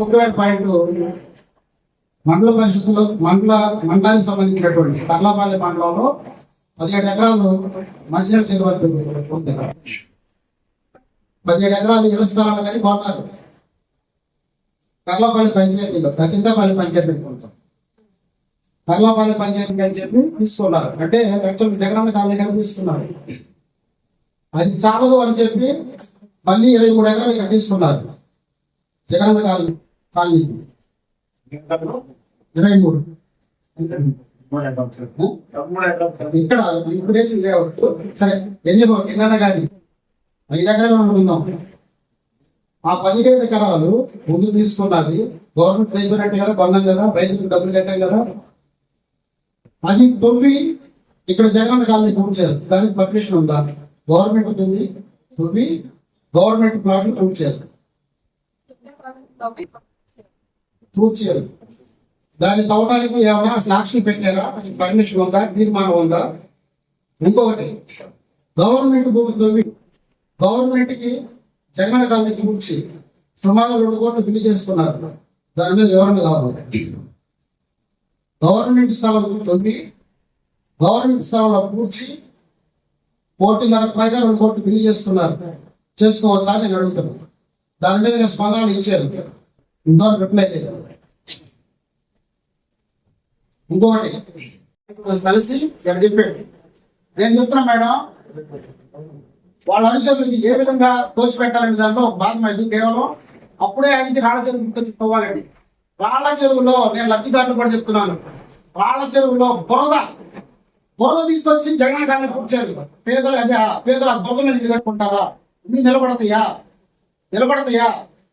ముఖ్యమైన పాయింట్ మండల పరిషత్తులో మండల మండలానికి సంబంధించినటువంటి కర్లాపాలెం మండలంలో పదిహేడు ఎకరాలు మంచినీళ్ళ చెరువద్దు ఉంది. పదిహేడు ఎకరాలు ఇళ్ళ స్థలాలు కానీ పోతారు. కర్లాపల్లి పంచాయతీలో చింతపల్లి పంచాయతీ అనుకుంటాం పంచాయతీ అని చెప్పి తీసుకున్నారు. అంటే యాక్చువల్ జగనన్న కాలనీ కానీ తీసుకున్నారు. అది చాలదు అని చెప్పి మళ్ళీ ఇరవై మూడు ఎకరాలు ఇక్కడ తీసుకున్నారు. జగనన్న కాలనీ. కాలనీ ఇరవై మూడు. ఇక్కడ ఇంప్రెషన్ లేఅవుట్ సరే ఎందుకో ఎన్న కానీ. ఐదు ఎకరాలు అనుకుందాం. ఆ పదిహేడు ఎకరాలు ముందు తీసుకున్నది గవర్నమెంట్ అయిపోయినట్టు కదా కొన్నాం కదా రైతులకు డబ్బులు కట్టాం కదా. అది తొవ్వి ఇక్కడ జగన్ కాలనీ పూర్చారు దానికి పర్మిషన్ ఉందా? గవర్నమెంట్ ఉంటుంది తొవ్వి గవర్నమెంట్ ప్లాట్ ప్రూఫ్ పూర్చారు దాన్ని తవ్వడానికి ఏమైనా సాక్షి పెట్టారా? అసలు పర్మిషన్ ఉందా? తీర్మానం ఉందా? ఇంకొకటి గవర్నమెంట్ భూమి తవ్వి గవర్నమెంట్కి జగన్ గాంధీ పూర్చి సుమారు రెండు కోట్లు బిల్లు చేసుకున్నారు. దాని మీద వివరణ కావాలి గవర్నమెంట్ స్థలం తొమ్మి గవర్నమెంట్ స్థలంలో పూడ్చి కోటిన్నర పైగా రెండు కోట్లు బిల్లు చేస్తున్నారు చేసుకోవచ్చా నేను అడుగుతాను దాని మీద నేను స్పందన ఇచ్చాను. ఇంతవరకు రిప్లై చేయాలి ఇంకొకటి కలిసి ఇక్కడ చెప్పాడు. నేను చెప్తున్నా మేడం వాళ్ళ అనుచరులకి ఏ విధంగా తోసిపెట్టాలనే దాంట్లో భాగమైంది కేవలం అప్పుడే ఆయనకి రాళ్ళ చెరువు గుర్తొచ్చుకోవాలండి రాళ్ళ చెరువులో నేను లబ్ధిదారులు కూడా చెప్తున్నాను. రాళ్ళ చెరువులో బురద బురద తీసుకొచ్చి జగన్ గారిని కూర్చోదు పేదలు అదే పేదలు ఆ బురద మీద ఇల్లు ఇన్ని నిలబడతాయా? నిలబడతాయా?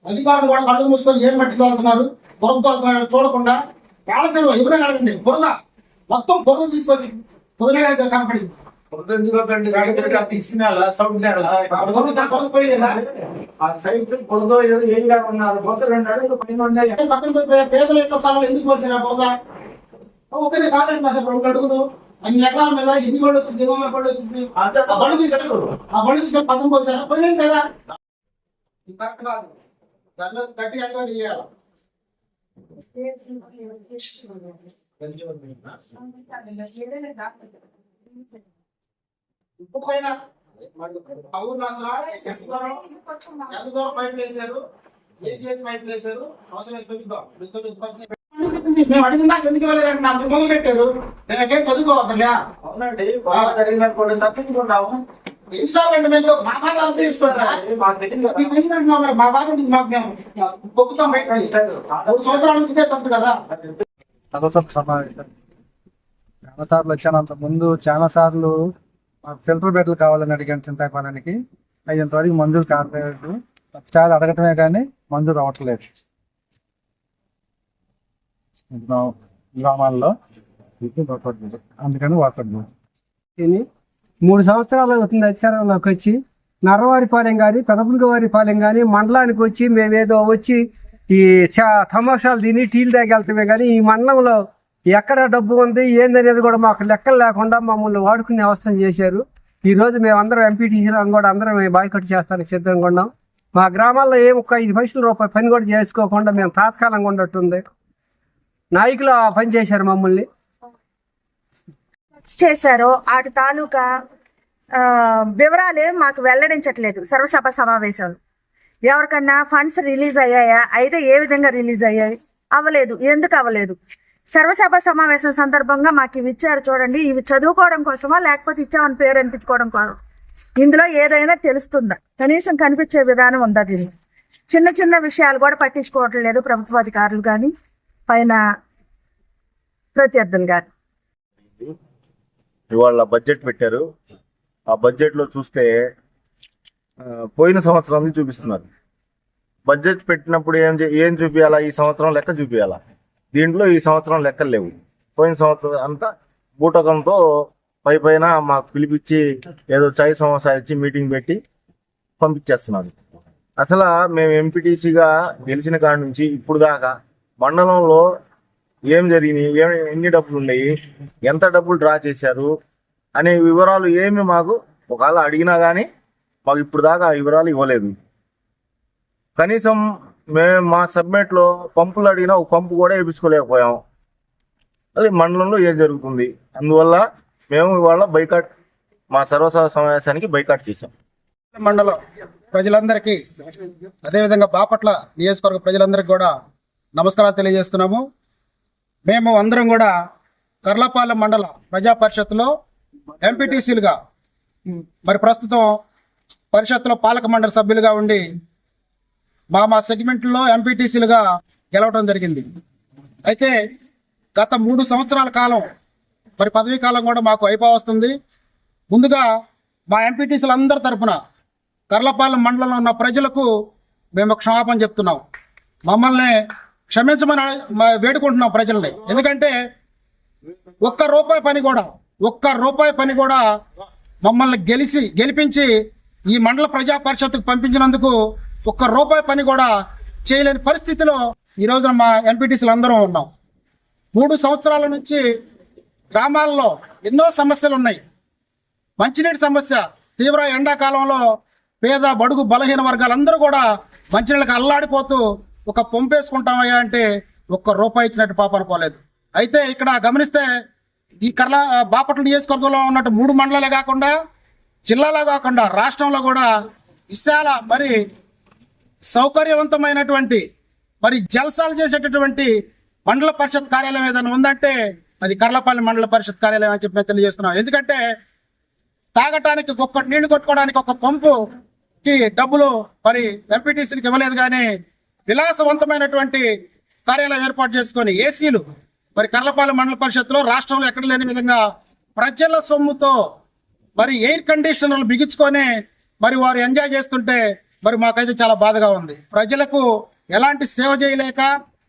అధికారులు కూడా కళ్ళు మూసుకొని ఏం మట్టి తోలుతున్నారు బురద తోలుతున్నారు చూడకుండా రాళ్ళ చెరువు ఎవరైనా అడగండి బురద. మొత్తం బురద తీసుకొచ్చి తొలిగా కనపడింది. బురద బురద పేదల యొక్క స్థలాలు ఎందుకు వచ్చిన పోదా ఒకటే కాదండి అసలు రెండు అడుగులు. అన్ని ఎకరాల మీద ఎన్ని గోళ్ళు వచ్చింది దిగుమల గోళ్ళు వచ్చింది. ఆ బళ్ళు తీసుకెళ్ళు. ఆ బళ్ళు తీసుకొని పక్కన పోసారా? పోయినాయి కదా. ఇది కరెక్ట్ కాదు. దాంట్లో గట్టి ఎంక్వైరీ చేయాలి. ఇప్పుడు పైన ఎంత దూరం ఏ కేసు అవసరం చూపిద్దాం మేము అడిగిన దాకా ఎందుకు వెళ్ళారంటే నాకు మొదలు పెట్టారు. నేను ఎక్కడ చదువుకోవద్దా అవునండి బాగా జరిగిందనుకోండి తప్పించుకున్నాము మేము మా బాధ అంతా తీసుకోండి మా బాధ మాకు మేము పొక్కుతాం మూడు సంవత్సరాల నుంచి తంతు కదా. చాలా సార్లు వచ్చాను. అంత ముందు చాలా సార్లు మాకు ఫిల్టర్ బెడ్లు కావాలని అడిగాను చింతాపాలనికి అవి ఇంతవరకు మంజూరు కావట్లేదు ఒకసారి అడగటమే కానీ మంజూరు అవ్వట్లేదు. గ్రా- గ్రామాల్లో అందుకని వాకట్లేదు ఇది మూడు సంవత్సరాలు అవుతుంది అధికారంలోకి వచ్చి. నర్రవారిపాలెం కానీ పెదపులవారిపాలెం కానీ మండలానికి వచ్చి మేమేదో వచ్చి ఈ తమాషాలు తిని టీలు తాగెళ్తామే కానీ ఈ మండలంలో ఎక్కడ డబ్బు ఉంది ఏందనేది కూడా మాకు లెక్కలు లేకుండా మమ్మల్ని వాడుకునే అవస్థను చేశారు. ఈరోజు మేమందరం ఎంపీటీసీలో కూడా అందరం బాయ్కట్ చేస్తానికి సిద్ధంగా ఉన్నాం. మా గ్రామాల్లో ఏ ఒక్క ఐదు పైసల రూపాయి పని కూడా చేసుకోకుండా మేము తాత్కాలంగా ఉన్నట్టుంది. నాయకులు ఆ పని చేశారు మమ్మల్ని. చేశారో వాటి తాలూకా వివరాలే మాకు వెల్లడించట్లేదు సర్వసభ సమావేశాలు. ఎవరికన్నా ఫండ్స్ రిలీజ్ అయ్యాయా? అయితే ఏ విధంగా రిలీజ్ అయ్యాయి? అవ్వలేదు. ఎందుకు అవ్వలేదు? సర్వసభ సమావేశం సందర్భంగా మాకు ఇవి ఇచ్చారు చూడండి. ఇవి చదువుకోవడం కోసమా? లేకపోతే ఇచ్చామని పేరు అనిపించుకోవడం కోసం ఇందులో ఏదైనా తెలుస్తుందా? కనీసం కనిపించే విధానం ఉందా దీన్ని చిన్న చిన్న విషయాలు కూడా పట్టించుకోవటం లేదు ప్రభుత్వ అధికారులు కానీ పైన ప్రత్యర్థులు కానీ ఇవాళ బడ్జెట్ పెట్టారు. ఆ బడ్జెట్లో చూస్తే పోయిన సంవత్సరాన్ని చూపిస్తున్నారు. బడ్జెట్ పెట్టినప్పుడు ఏం ఏం చూపించాలా ఈ సంవత్సరం లెక్క చూపించాలా దీంట్లో ఈ సంవత్సరం లెక్కలు లేవు. పోయిన సంవత్సరం అంతా బూటకంతో పై పైన మాకు పిలిపించి ఏదో చాయ్ సమోసా ఇచ్చి మీటింగ్ పెట్టి పంపించేస్తున్నారు. అసలు మేము ఎంపీటీసీగా గెలిచిన కాడి నుంచి ఇప్పుడు దాకా మండలంలో ఏం జరిగినాయి ఏమి ఎన్ని డబ్బులు ఉన్నాయి? ఎంత డబ్బులు డ్రా చేశారు? అనే వివరాలు ఏమి మాకు ఒకవేళ అడిగినా కానీ మాకు ఇప్పుడు దాకా ఆ వివరాలు ఇవ్వలేదు. కనీసం మేము మా సబ్మిట్లో పంపులు అడిగినా ఒక పంపు కూడా వేయించుకోలేకపోయాం. అది మండలంలో ఏం జరుగుతుంది? అందువల్ల మేము ఇవాళ బైకాట్ మా సర్వసభ సమావేశానికి బైకాట్ చేశాం. మండలం ప్రజలందరికీ అదేవిధంగా బాపట్ల నియోజకవర్గ ప్రజలందరికీ కూడా నమస్కారాలు తెలియజేస్తున్నాము. మేము అందరం కూడా కర్లపాలెం మండల ప్రజాపరిషత్లో ఎంపీటీసీలుగా మరి ప్రస్తుతం పరిషత్లో పాలక మండలి సభ్యులుగా ఉండి మా మా సెగ్మెంట్లో ఎంపీటీసీలుగా గెలవడం జరిగింది. అయితే గత మూడు సంవత్సరాల కాలం మరి పదవీ కాలం కూడా మాకు అయిపోవస్తుంది ముందుగా మా ఎంపీటీసీల అందరి తరఫున కర్లపాలెం మండలంలో ఉన్న ప్రజలకు మేము క్షమాపణ చెప్తున్నాం. మమ్మల్ని క్షమించమని వేడుకుంటున్నాం ప్రజల్ని. ఎందుకంటే ఒక్క రూపాయి పని కూడా ఒక్క రూపాయి పని కూడా మమ్మల్ని గెలిచి గెలిపించి ఈ మండల ప్రజా పరిషత్తుకు పంపించినందుకు ఒక్క రూపాయి పని కూడా చేయలేని పరిస్థితిలో ఈ రోజున మా ఎంపీటీసీలు అందరం ఉన్నాం. మూడు సంవత్సరాల నుంచి గ్రామాల్లో ఎన్నో సమస్యలు ఉన్నాయి. మంచినీటి సమస్య తీవ్ర ఎండాకాలంలో పేద బడుగు బలహీన వర్గాలందరూ కూడా మంచినీళ్ళకి అల్లాడిపోతూ ఒక పంపేసుకుంటామయ్యా అంటే ఒక్క రూపాయి ఇచ్చినట్టు పాప అనుకోలేదు. అయితే ఇక్కడ గమనిస్తే ఈ కర్ల బాపట్ల నియోజకవర్గంలో ఉన్నట్టు మూడు మండలాలే కాకుండా జిల్లాలో కాకుండా రాష్ట్రంలో కూడా విశాల మరి సౌకర్యవంతమైనటువంటి మరి జల్సాలు చేసేటటువంటి మండల పరిషత్ కార్యాలయం ఏదైనా ఉందంటే అది కర్లపల్లి మండల పరిషత్ కార్యాలయం అని చెప్పి తెలియజేస్తున్నాం. ఎందుకంటే తాగటానికి ఒక్క నీళ్ళు కొట్టుకోవడానికి ఒక పంపుకి డబ్బులు మరి ఎంపీటీసీలకు ఇవ్వలేదు కానీ విలాసవంతమైనటువంటి కార్యాలయం ఏర్పాటు చేసుకొని ఏసీలు మరి కర్లపాలెం మండల పరిషత్లో రాష్ట్రంలో ఎక్కడ లేని విధంగా ప్రజల సొమ్ముతో మరి ఎయిర్ కండిషనర్లు బిగించుకొని మరి వారు ఎంజాయ్ చేస్తుంటే మరి మాకైతే చాలా బాధగా ఉంది. ప్రజలకు ఎలాంటి సేవ చేయలేక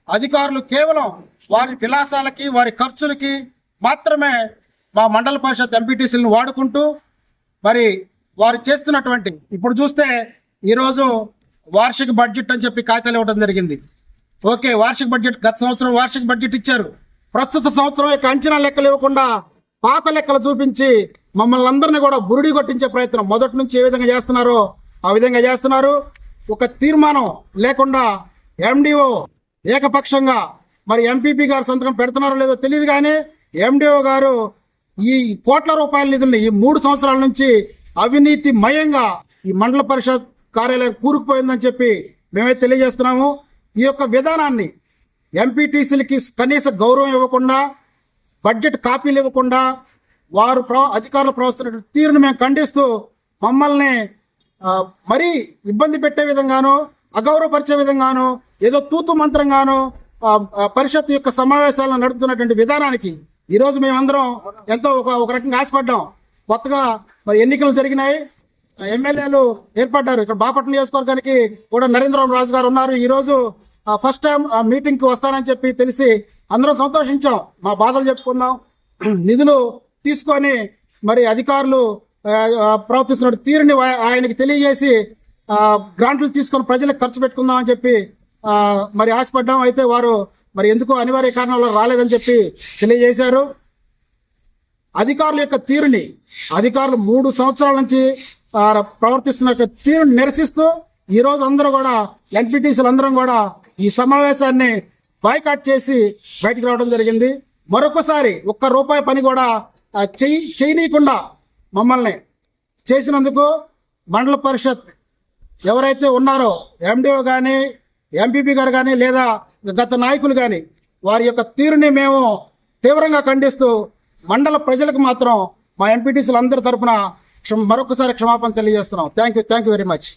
అధికారులు కేవలం వారి విలాసాలకి వారి ఖర్చులకి మాత్రమే మా మండల పరిషత్ ఎంపీటీసీలను వాడుకుంటూ మరి వారు చేస్తున్నటువంటి ఇప్పుడు చూస్తే ఈరోజు వార్షిక బడ్జెట్ అని చెప్పి కాగితాలు ఇవ్వడం జరిగింది. ఓకే వార్షిక బడ్జెట్ గత సంవత్సరం వార్షిక బడ్జెట్ ఇచ్చారు. ప్రస్తుత సంవత్సరం యొక్క అంచనా లెక్కలు ఇవ్వకుండా పాత లెక్కలు చూపించి మమ్మల్ని అందరినీ కూడా బురుడి కొట్టించే ప్రయత్నం మొదటి నుంచి ఏ విధంగా చేస్తున్నారో ఆ విధంగా చేస్తున్నారు. ఒక తీర్మానం లేకుండా ఎండిఓ ఏకపక్షంగా మరి ఎంపీపీ గారు సంతకం పెడుతున్నారో లేదో తెలియదు కానీ ఎండిఓ గారు ఈ కోట్ల రూపాయల నిధుల్ని ఈ మూడు సంవత్సరాల నుంచి అవినీతి మయంగా ఈ మండల పరిషత్ కార్యాలయం కూరుకుపోయిందని చెప్పి మేమే తెలియజేస్తున్నాము. ఈ యొక్క విధానాన్ని ఎంపీటీసీలకి కనీస గౌరవం ఇవ్వకుండా బడ్జెట్ కాపీలు ఇవ్వకుండా వారు ప్ర అధికారులు ప్రవర్తిస్తున్న తీరును మేము ఖండిస్తూ మమ్మల్ని మరీ ఇబ్బంది పెట్టే విధంగాను అగౌరవపరిచే విధంగాను ఏదో తూతు మంత్రంగానో పరిషత్ యొక్క సమావేశాలను నడుపుతున్నటువంటి విధానానికి ఈరోజు మేమందరం ఎంతో ఒక ఒక రకంగా ఆశపడ్డాం. కొత్తగా మరి ఎన్నికలు జరిగినాయి. ఎమ్మెల్యేలు ఏర్పడ్డారు. ఇక్కడ బాపట్ల నియోజకవర్గానికి కూడా నరేంద్ర రాజు గారు ఉన్నారు. ఈరోజు ఫస్ట్ టైం మీటింగ్కి వస్తానని చెప్పి తెలిసి అందరం సంతోషించాం. మా బాధలు చెప్పుకున్నాం. నిధులు తీసుకొని మరి అధికారులు ప్రవర్తిస్తున్న తీరుని ఆయనకి తెలియజేసి గ్రాంట్లు తీసుకొని ప్రజలకు ఖర్చు పెట్టుకుందాం అని చెప్పి మరి ఆశపడ్డాం. అయితే వారు మరి ఎందుకు అనివార్య కారణాలు రాలేదని చెప్పి తెలియజేశారు. అధికారుల యొక్క తీరుని అధికారులు మూడు సంవత్సరాల నుంచి ప్రవర్తిస్తున్న యొక్క నిరసిస్తూ ఈ రోజు అందరూ కూడా ఎన్పిటిసీలు అందరం కూడా ఈ సమావేశాన్ని బాయ్కాట్ చేసి బయటకు రావడం జరిగింది. మరొకసారి ఒక్క రూపాయి పని కూడా చేయి చెయ్యి చేయనీయకుండా మమ్మల్ని చేసినందుకు మండల పరిషత్ ఎవరైతే ఉన్నారో ఎండిఓ కానీ ఎంపీపీ గారు కానీ లేదా గత నాయకులు కానీ వారి యొక్క తీరుని మేము తీవ్రంగా ఖండిస్తూ మండల ప్రజలకు మాత్రం మా ఎంపీటీసీలు అందరి తరపున మరొకసారి క్షమాపణ తెలియజేస్తున్నాం. Thank you thank you very much